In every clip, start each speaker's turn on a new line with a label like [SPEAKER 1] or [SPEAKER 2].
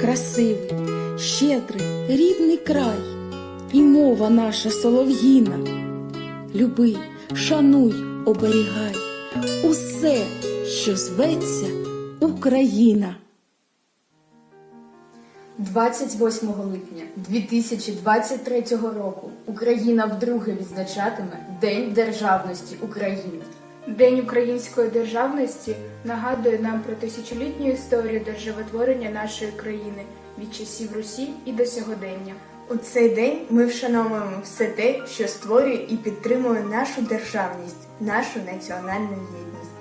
[SPEAKER 1] красивий, щедрий, рідний край, і мова наша солов'їна. Люби, шануй, оберігай усе, що зветься Україна.
[SPEAKER 2] 28 липня 2023 року Україна вдруге відзначатиме День Державності України.
[SPEAKER 3] День української державності нагадує нам про тисячолітню історію державотворення нашої країни від часів Русі і до сьогодення.
[SPEAKER 4] У цей день ми вшановуємо все те, що створює і підтримує нашу державність, нашу національну єдність.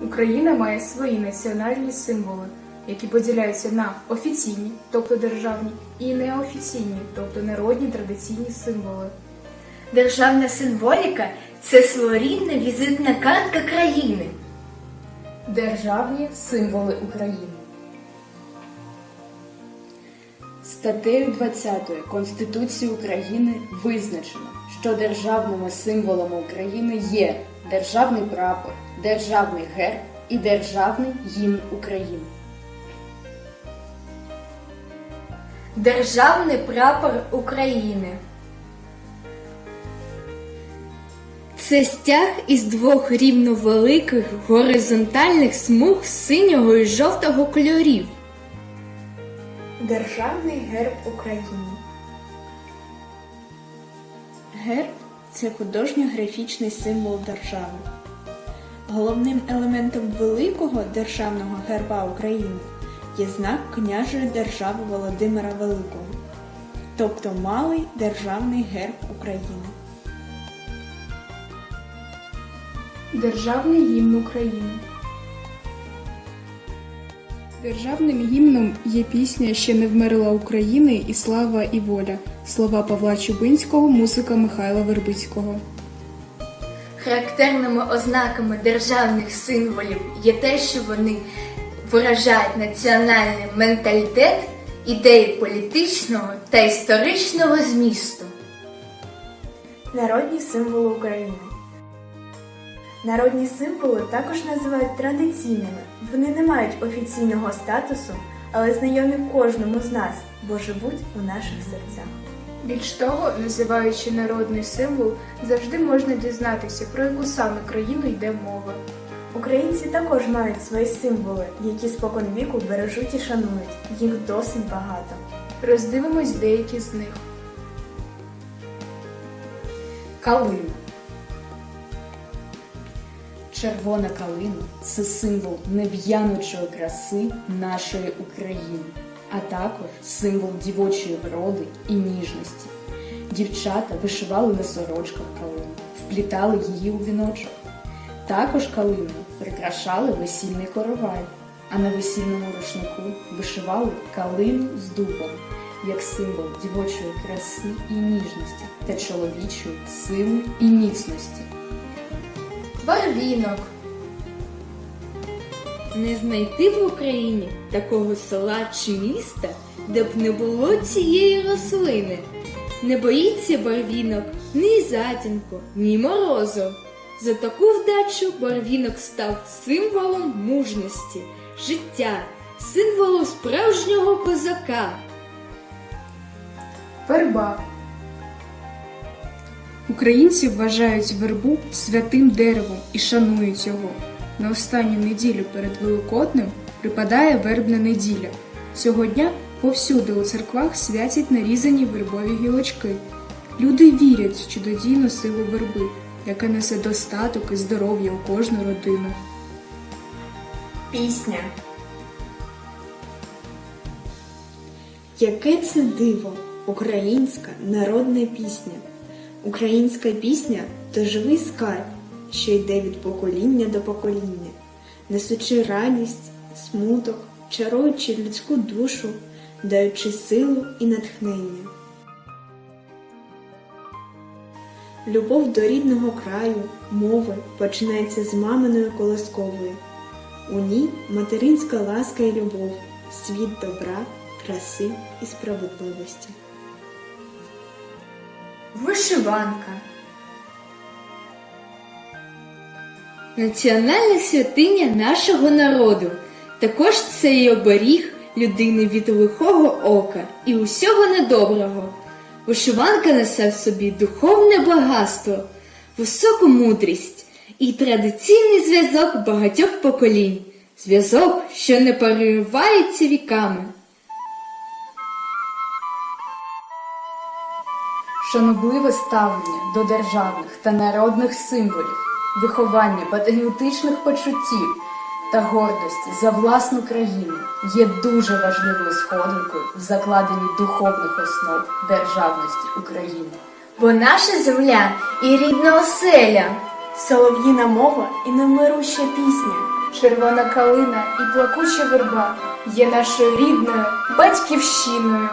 [SPEAKER 3] Україна має свої національні символи, які поділяються на офіційні, тобто державні, і неофіційні, тобто народні традиційні символи.
[SPEAKER 5] Державна символіка це своєрідна візитна картка країни.
[SPEAKER 2] Державні символи України. Статтею 20 Конституції України визначено, що державними символами України є державний прапор, державний герб і державний гімн України.
[SPEAKER 5] Державний прапор України. Це стяг із двох рівновеликих горизонтальних смуг синього і жовтого кольорів.
[SPEAKER 4] Державний герб України. Герб це художньо-графічний символ держави. Головним елементом великого державного герба України є знак княжої держави Володимира Великого, тобто малий державний герб України.
[SPEAKER 3] Державний гімн України. Державним гімном є пісня Ще не вмерла України і слава і воля. Слова Павла Чубинського, музика Михайла Вербицького.
[SPEAKER 5] Характерними ознаками державних символів є те, що вони виражають національний менталітет, ідеї політичного та історичного змісту.
[SPEAKER 4] Народні символи України. Народні символи також називають традиційними. Вони не мають офіційного статусу, але знайомі кожному з нас, бо живуть у наших серцях.
[SPEAKER 3] Більш того, називаючи народний символ, завжди можна дізнатися, про яку саме країну йде мова.
[SPEAKER 4] Українці також мають свої символи, які спокон віку бережуть і шанують. Їх досить багато.
[SPEAKER 3] Роздивимось деякі з них.
[SPEAKER 2] Калина. Червона калина це символ нев'янучої краси нашої України, а також символ дівочої вроди і ніжності. Дівчата вишивали на сорочках калину, вплітали її у віночок. Також калину прикрашали весільний коровай, а на весільному рушнику вишивали калину з дубом як символ дівочої краси і ніжності та чоловічої сили і міцності.
[SPEAKER 5] Барвінок. Не знайти в Україні такого села чи міста, де б не було цієї рослини. Не боїться барвінок ні затінку, ні морозу. За таку вдачу барвінок став символом мужності, життя, символом справжнього козака.
[SPEAKER 3] Верба. Українці вважають вербу святим деревом і шанують його. На останню неділю перед Великоднем припадає вербна неділя. Цього дня повсюди у церквах святять нарізані вербові гілочки. Люди вірять в чудодійну силу верби, яка несе достаток і здоров'я у кожну родину.
[SPEAKER 4] Пісня. Яке це диво! Українська народна пісня. Українська пісня то живий скарб, що йде від покоління до покоління, несучи радість, смуток, чаруючи людську душу, даючи силу і натхнення. Любов до рідного краю, мови починається з маминої колоскової. У ній материнська ласка і любов, світ добра, краси і справедливості.
[SPEAKER 5] Вишиванка. Національна святиня нашого народу. Також це і оберіг людини від лихого ока і усього недоброго. Вишиванка несе в собі духовне багатство, високу мудрість і традиційний зв'язок багатьох поколінь, зв'язок, що не переривається віками.
[SPEAKER 2] Шанобливе ставлення до державних та народних символів, виховання патріотичних почуттів та гордості за власну країну є дуже важливою сходинкою в закладенні духовних основ державності України.
[SPEAKER 5] Бо наша земля і рідна оселя.
[SPEAKER 4] Солов'їна мова і немируща пісня.
[SPEAKER 3] Червона калина і плакуча верба є нашою рідною батьківщиною.